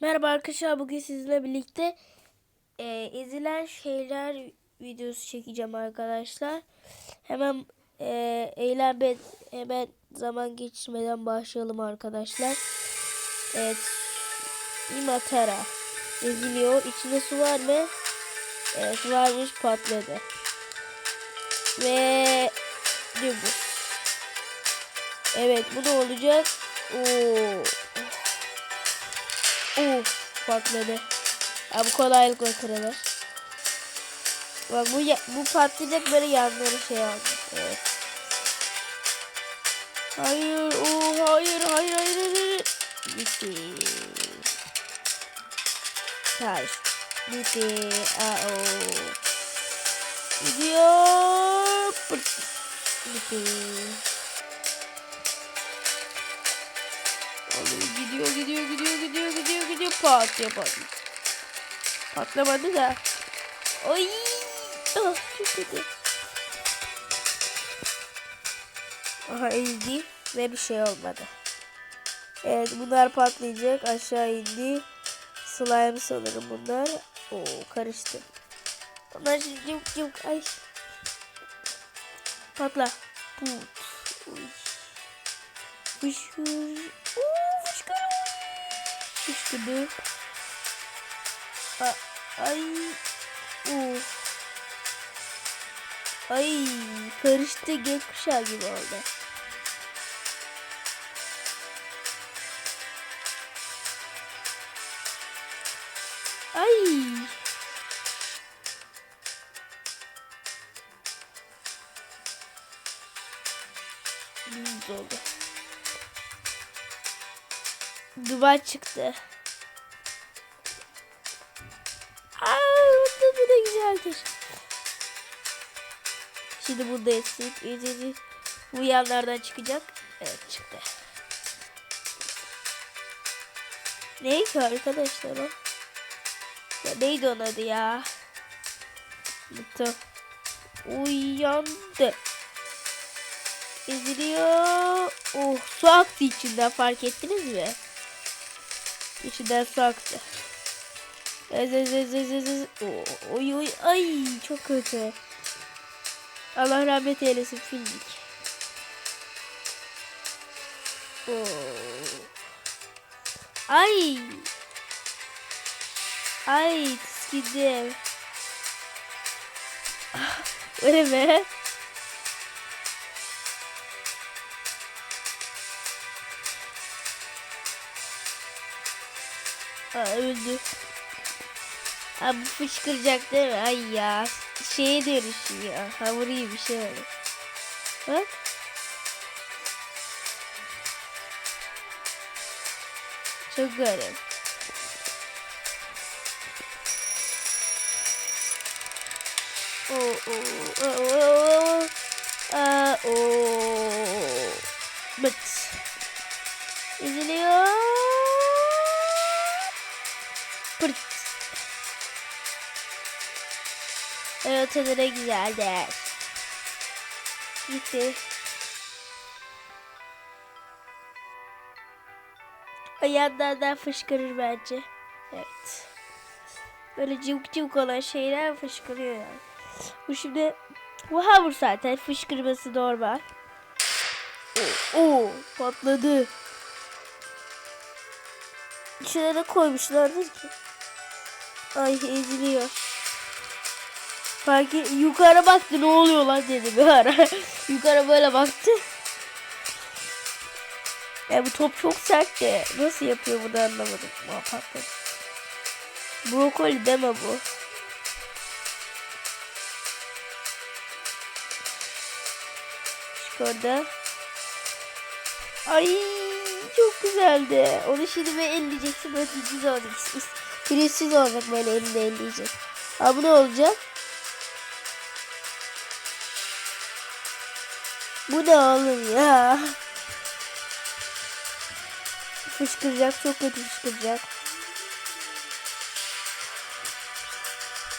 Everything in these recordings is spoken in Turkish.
Merhaba arkadaşlar bugün sizinle birlikte e, ezilen şeyler videosu çekeceğim arkadaşlar. Hemen e, eğlenme hemen zaman geçirmeden başlayalım arkadaşlar. Evet. İmatera eziliyor. İçinde su var mı? Evet varmış patladı. Ve dümdüz. Evet bu ne olacak? Oo. Uf patladı. Ya bu kolaylıkla kırılır. Bak bu bu patlayacak böyle yanları şey aldı. Evet. Hayır, o hayır, hayır, hayır, hayır. Bitti. Hayır. Bitti. Aa, o. Gidiyor. Bitti. Oğlum gidiyor gidiyor gidiyor gidiyor gidiyor gidiyor pat yapar. Patlamadı da. Ay. Ah, çok kötü. Aha ezdi ve bir şey olmadı. Evet bunlar patlayacak aşağı indi. Slime sanırım bunlar. Oo karıştı. Bunlar şimdi cıvık cıvık ay. Patla. Put. Uy. Fışkır. Oo, fışkır. Fışkırdı. A- Ay. Oo. Ay karıştı gökkuşağı gibi oldu. Duvar çıktı. Aa, bu da, güzeldir. Şimdi burada eksik. İyice bu yanlardan çıkacak. Evet çıktı. Ne ki arkadaşlar o? Ya neydi onun adı ya? Unuttum. Uyandı. Eziliyor. Oh su aktı içinden fark ettiniz mi? İçinden su aktı. Ez ez ez ez ez ez. Oy oy ay çok kötü. Allah rahmet eylesin filmik. Ay. Ay tiskindim. Öyle mi? Aa, öldü. Abi fışkıracak değil mi? Ay ya. Şeye dönüşüyor. Hamur gibi bir şey oldu. Bak. Çok garip. Oo, oo, oo, oo, oo. Bıt. Üzülüyor. Evet tadı da güzeldi. Gitti. O yanlardan fışkırır bence. Evet. Böyle cıvık cıvık olan şeyler fışkırıyor yani. Bu şimdi bu hamur zaten fışkırması normal. Oo, oo, patladı. İçine ne koymuşlardır ki? Ay eziliyor. Fark yukarı baktı ne oluyor lan dedi bir ara. yukarı böyle baktı. Ya bu top çok sert de nasıl yapıyor bunu anlamadım. Patladı. Brokoli deme bu. Çık orada. Ay çok güzeldi. Onu şimdi böyle elleyeceksin böyle düz olacak. Pürüzsüz olacak böyle elinde elleyecek. Bu ne olacak? Bu ne oğlum ya? Fışkıracak çok kötü fışkıracak.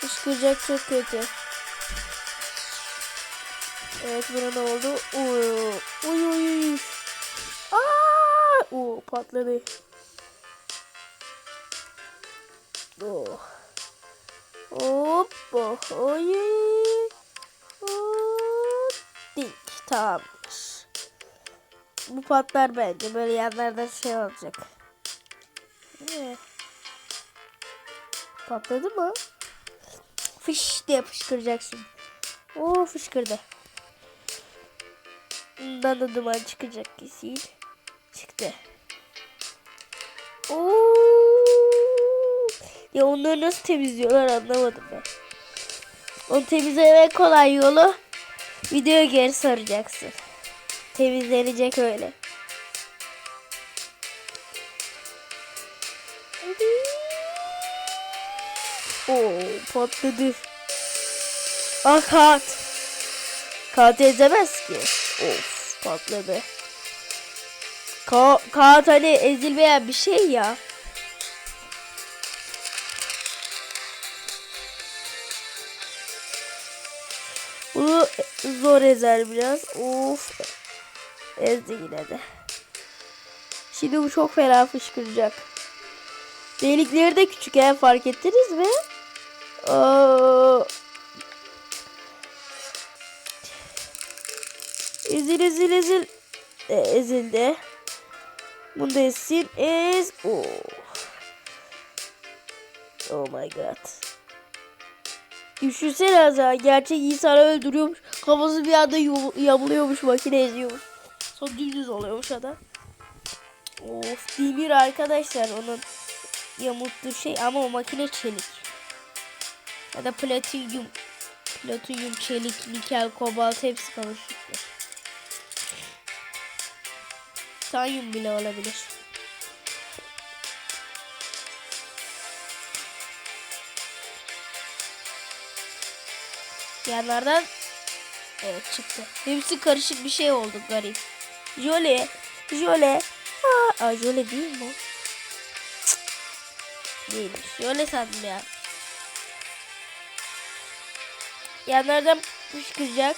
Fışkıracak çok kötü. Evet buna ne oldu? Uy uy uy. uy. Aa! Oo patladı. Oh. Hop. Oh. Oy. Hop. Tamamdır. Bu patlar bence. Böyle yanlardan şey olacak. Ee, Patladı mı? Fış diye fışkıracaksın. Oo fışkırdı. Bundan da duman çıkacak kesin. Çıktı. Oo. Ya onları nasıl temizliyorlar anlamadım ben. Onu temizlemek kolay yolu videoya geri saracaksın. Temizlenecek öyle. Oo patladı. Ah kağıt. Kağıt ezemez ki. Of patladı. Ka kağıt hani ezilmeyen bir şey ya. Bunu zor ezer biraz. Of. Ezdi yine de. Şimdi bu çok fena fışkıracak. Delikleri de küçük ya fark ettiniz mi? Ezil ezil ezil. E, ezildi. Bunu da ezsin. Ez. Oh. oh my god. Düşünsene Azra. Gerçek insanı öldürüyormuş. Kafası bir anda yamuluyormuş. Makine eziyormuş. Sonra dümdüz oluyormuş adam. Of demir arkadaşlar onun yamulttuğu şey ama o makine çelik. Ya da platinyum. Platinyum, çelik, nikel, kobalt hepsi karışıktır. Titanyum bile olabilir. Yanlardan evet çıktı. Hepsi karışık bir şey oldu garip. Jole, Jole. Aa, aa Jole değil mi? Değilmiş. Jole sandım ya. Yanlardan fışkıracak.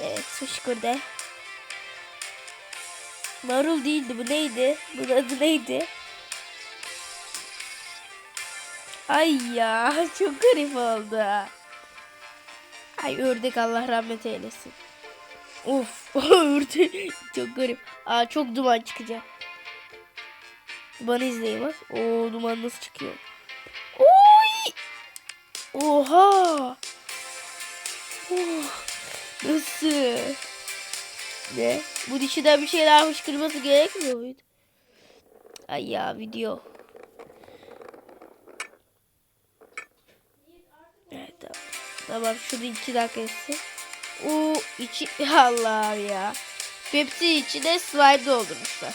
Evet fışkırdı. Marul değildi bu neydi? Bunun adı neydi? Ay ya çok garip oldu. Ay ördek Allah rahmet eylesin. Of ördek çok garip. Aa çok duman çıkacak. Dumanı izleyin bak. Oo duman nasıl çıkıyor. Oy! Oha! Oh, nasıl? Ne? Bu dişiden bir şeyler fışkırması gerekmiyor muydu? Ay ya video. Evet tamam. Şurada iki dakika etsin. Oo içi Allah ya. Pepsi içine slime doldurmuşlar.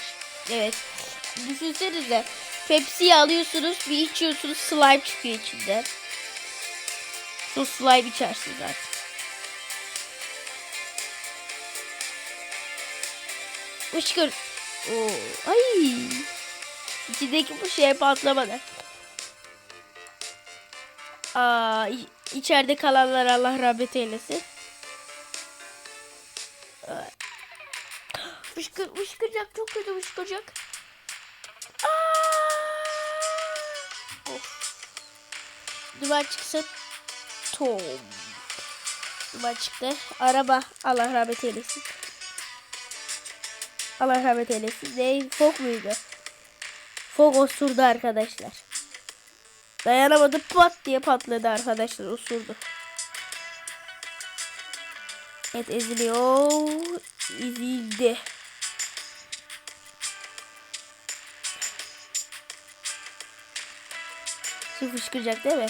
Evet. Düşünsenize. Pepsi'yi alıyorsunuz bir içiyorsunuz slime çıkıyor içinden. Sonra slime içersin zaten. Fışkır. Oo, ay. İçindeki bu şey patlamadı. Aa, içeride kalanlar Allah rahmet eylesin. Fışkır, fışkıracak çok kötü fışkıracak. Of. Duman çıksın. Tom. Duman çıktı. Araba Allah rahmet eylesin. Allah rahmet eylesin. Ne? Fok muydu? Fok osurdu arkadaşlar. Dayanamadı pat diye patladı arkadaşlar osurdu. Evet eziliyor. Ezildi. Su fışkıracak değil mi?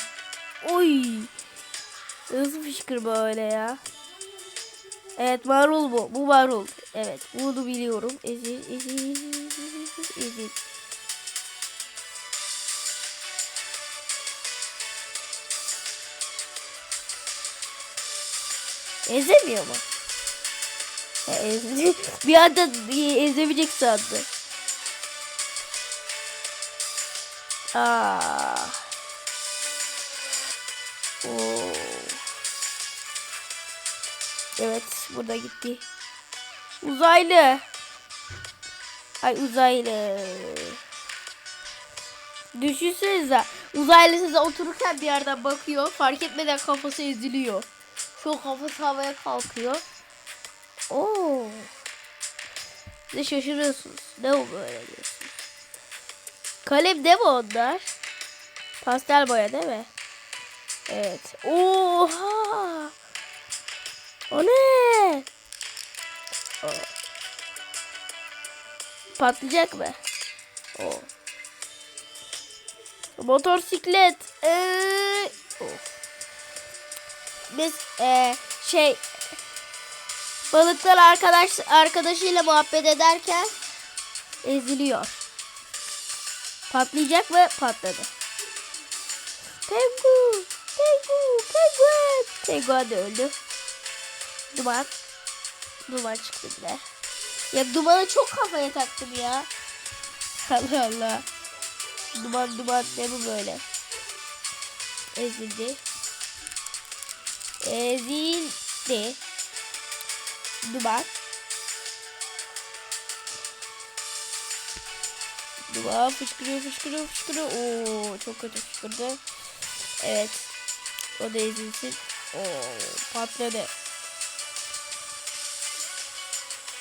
Oy. Nasıl fışkırma öyle ya? Evet marul bu. Bu marul. Evet bunu biliyorum. Ezil ezil ezil ezil. Ezemiyor mu? Bir anda ezemeyecek sandı. Aa. Oo. Evet burada gitti. Uzaylı. Ay uzaylı. Düşünsenize uzaylı size otururken bir yerden bakıyor. Fark etmeden kafası eziliyor. Şu kafası havaya kalkıyor. Oo. Siz şaşırıyorsunuz. Ne o böyle diyorsunuz. Kalem değil mi onlar? Pastel boya değil mi? Evet. Oha! O ne? O. Patlayacak mı? O. Motosiklet. Ee, of. Biz ee, şey balıklar arkadaş arkadaşıyla muhabbet ederken eziliyor. Patlayacak ve patladı. Pengu, pengu, penguen. Penguen de öldü. Duman. Duman çıktı bile. Ya dumanı çok kafaya taktım ya. Allah Allah. Duman duman ne bu böyle? Ezildi. Ezildi. Duman. Duman fışkırıyor fışkırıyor fışkırıyor. Oo çok kötü fışkırdı. Evet. O da ezilsin. Oo patladı.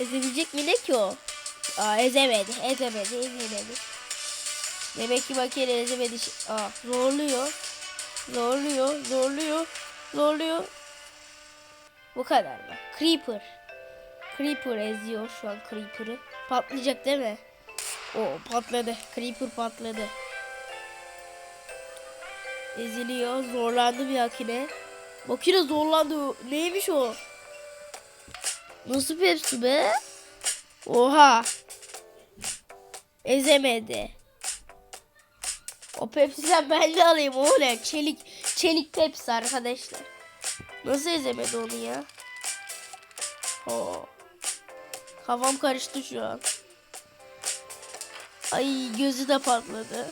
Ezilecek mi ne ki o? Aa ezemedi. Ezemedi. Ezemedi. Demek ki makine ezemedi. Aa zorluyor. Zorluyor. Zorluyor. Zorluyor. Bu kadar mı? Creeper. Creeper eziyor şu an Creeper'ı. Patlayacak değil mi? O patladı. Creeper patladı. Eziliyor. Zorlandı bir makine. Makine zorlandı. Neymiş o? Nasıl Pepsi be? Oha. Ezemedi. O Pepsi'den ben de alayım. O ne? Çelik. Çelik Pepsi arkadaşlar. Nasıl ezemedi onu ya? Oo. Kafam karıştı şu an. Ay gözü de patladı.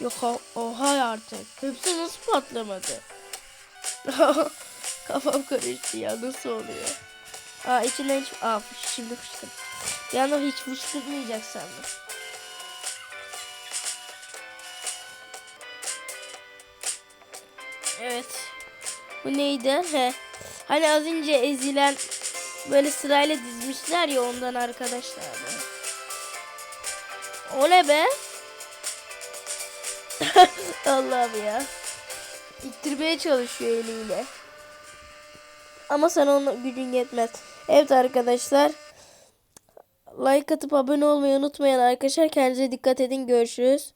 Yok oha artık. Hepsi nasıl patlamadı? Kafam karıştı ya nasıl oluyor? Aa içinden hiç... Aa şimdi fışkırdı. Bir anda hiç fışkırmayacak sandım. Evet. Bu neydi? He. Hani az önce ezilen böyle sırayla dizmişler ya ondan arkadaşlar. O ne be? Allah'ım ya. İttirmeye çalışıyor eliyle. Ama sana onun gücün yetmez. Evet arkadaşlar. Like atıp abone olmayı unutmayın arkadaşlar. Kendinize dikkat edin. Görüşürüz.